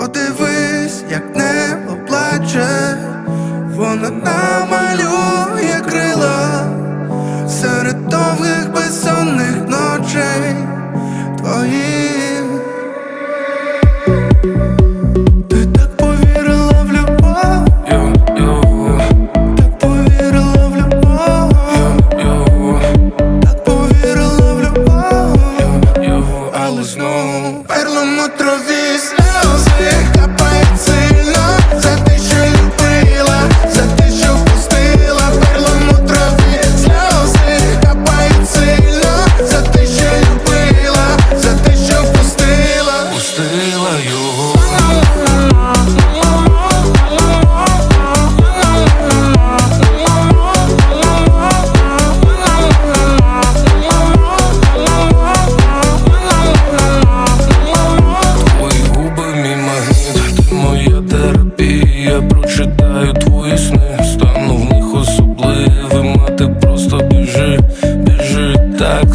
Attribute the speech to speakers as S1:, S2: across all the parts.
S1: Подивись, як небо плаче, вона намалює крила серед довгих безсонних ночей твоїх. Ти так повірила в любов, так повірила в любов, так повірила в любов, але знову перлом у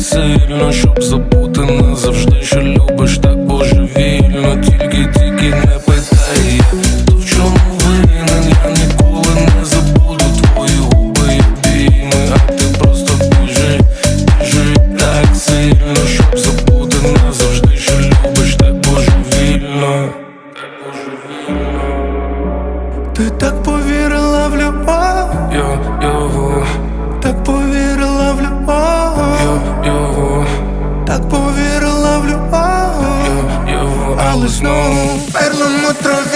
S1: сильно,
S2: щоб забути назавжди, що любиш так божевільно. Тільки, тільки не питай, то в чому винен? Я ніколи не забуду твої губи А ти просто біжи, так сильно, щоб забути назавжди, що любиш так божевільно. Так божевільно
S1: Ти так повірила в любов,
S2: Йо, його, його
S1: Але знову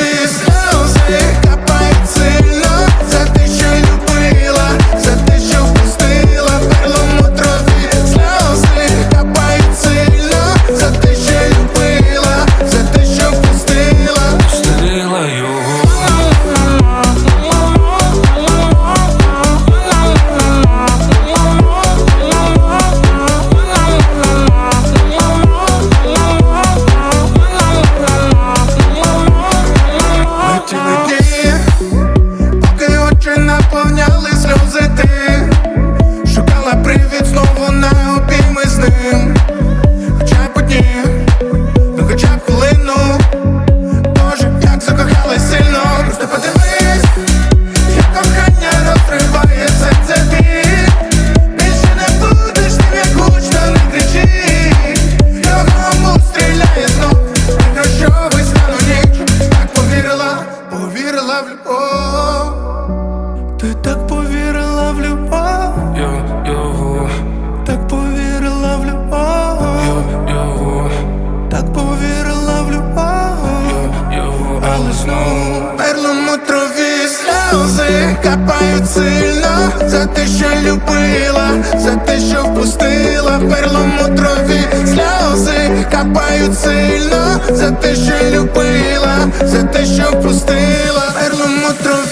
S1: моєму траві сльози капають сильно. За те, що любила, за те, що впустила перлому траві. Сльози капають сильно. За те, що любила, за те, що впустила перлому трові